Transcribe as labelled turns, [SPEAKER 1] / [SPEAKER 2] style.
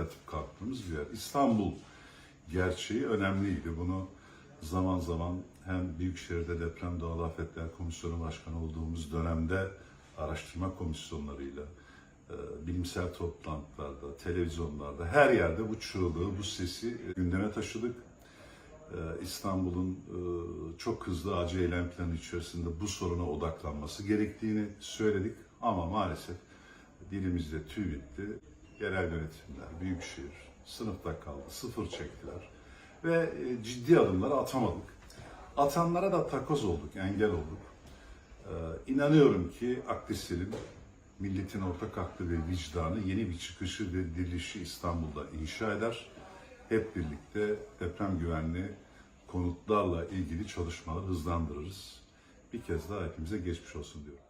[SPEAKER 1] yatıp kalktığımız bir yer. İstanbul gerçeği önemliydi. Bunu zaman zaman hem Büyükşehir'de Deprem Doğal Afetler Komisyonu Başkanı olduğumuz dönemde araştırma komisyonlarıyla, e, bilimsel toplantılarda, televizyonlarda, her yerde bu çığlığı, bu sesi gündeme taşıdık. E, İstanbul'un e, çok hızlı acil eylem planı içerisinde bu soruna odaklanması gerektiğini söyledik. Ama maalesef dilimizde tüy bitti. Yerel yönetimler, büyükşehir sınıfta kaldı, sıfır çektiler. Ve e, ciddi adımları atamadık. Atanlara da takoz olduk, engel olduk. Ee, inanıyorum ki Akdesel'in milletin ortak aklı ve vicdanı yeni bir çıkışı ve dirilişi İstanbul'da inşa eder. Hep birlikte deprem güvenli konutlarla ilgili çalışmaları hızlandırırız. Bir kez daha hepimize geçmiş olsun diyorum.